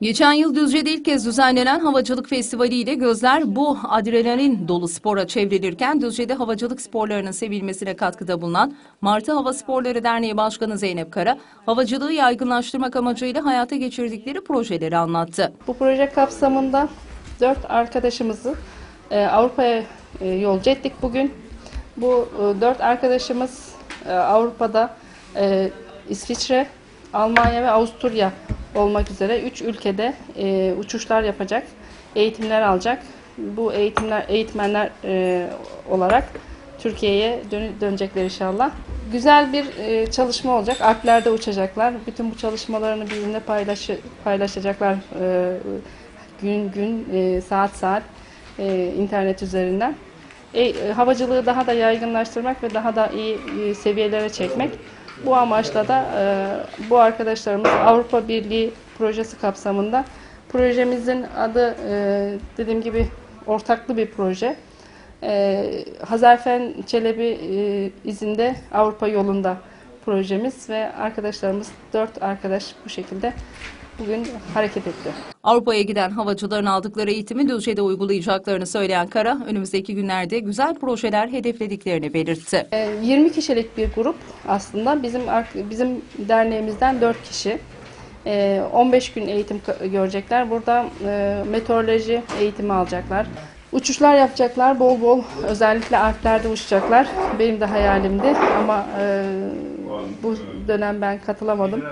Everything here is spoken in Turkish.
Geçen yıl Düzce'de ilk kez düzenlenen havacılık festivali gözler bu adrenalin dolu spora çevrilirken Düzce'de havacılık sporlarının sevilmesine katkıda bulunan Martı Hava Sporları Derneği Başkanı Zeynep Kara, havacılığı yaygınlaştırmak amacıyla hayata geçirdikleri projeleri anlattı. Bu proje kapsamında dört arkadaşımızı e, Avrupa'ya e, yolcu ettik bugün. Bu e, dört arkadaşımız Avrupa'da İsviçre, Almanya ve Avusturya olmak üzere üç ülkede e, uçuşlar yapacak, eğitimler alacak. Bu eğitimler eğitmenler e, olarak Türkiye'ye dön- dönecekler inşallah. Güzel bir e, çalışma olacak. Alplerde uçacaklar. Bütün bu çalışmalarını bizimle paylaşı, paylaşacaklar e, gün gün, e, saat saat e, internet üzerinden. E, havacılığı daha da yaygınlaştırmak ve daha da iyi e, seviyelere çekmek. Bu amaçla da e, bu arkadaşlarımız Avrupa Birliği projesi kapsamında projemizin adı e, dediğim gibi ortaklı bir proje. Ee, Hazarfen Çelebi e, izinde Avrupa yolunda projemiz ve arkadaşlarımız dört arkadaş bu şekilde bugün hareket etti. Avrupa'ya giden havacıların aldıkları eğitimi Düzce'de uygulayacaklarını söyleyen Kara, önümüzdeki günlerde güzel projeler hedeflediklerini belirtti. Ee, 20 kişilik bir grup aslında bizim bizim derneğimizden 4 kişi. Ee, 15 gün eğitim görecekler. Burada e, meteoroloji eğitimi alacaklar. Uçuşlar yapacaklar bol bol. Özellikle Alplerde uçacaklar. Benim de hayalimdi ama e, bu dönem ben katılamadım.